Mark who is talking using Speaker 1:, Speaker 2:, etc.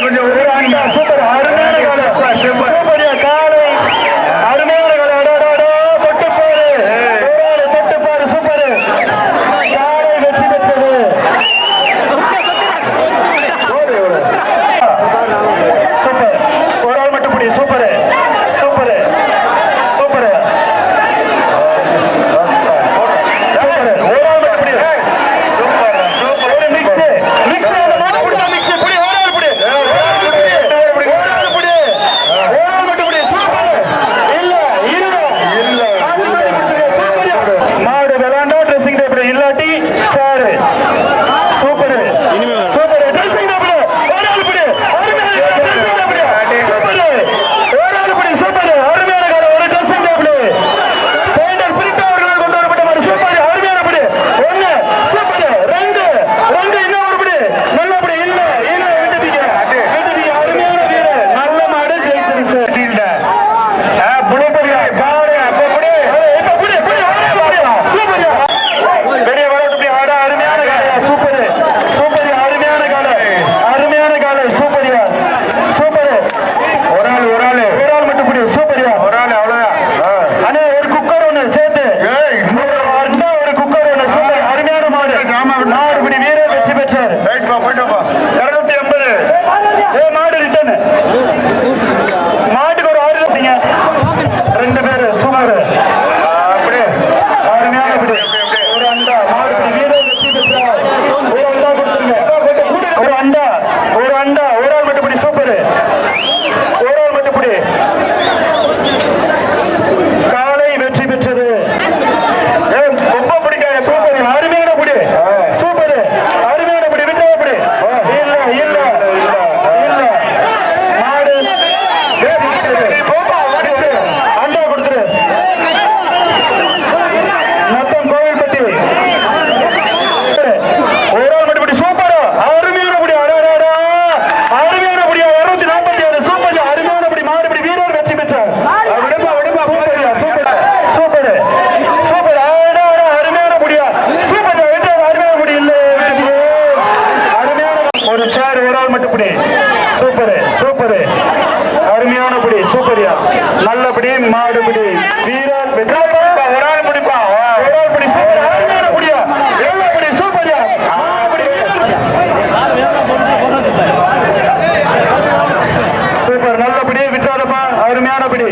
Speaker 1: கொஞ்சம் ஊராங்க
Speaker 2: சூப்பர் அருமையான
Speaker 1: சூப்பர்
Speaker 2: சரி இல்லாட்டி சேரு. சூப்பர். சூப்பரியா? நல்லபடி மாடுபடி. வீரர்
Speaker 1: ஒரு ஆள் பிடிப்பா. ஒரு
Speaker 2: ஆள் பிடி சூப்பர் முடியா எவ்வளவு சூப்பரியா? சூப்பர் நல்லபடியே விட்டாரப்பா அருமையானபடி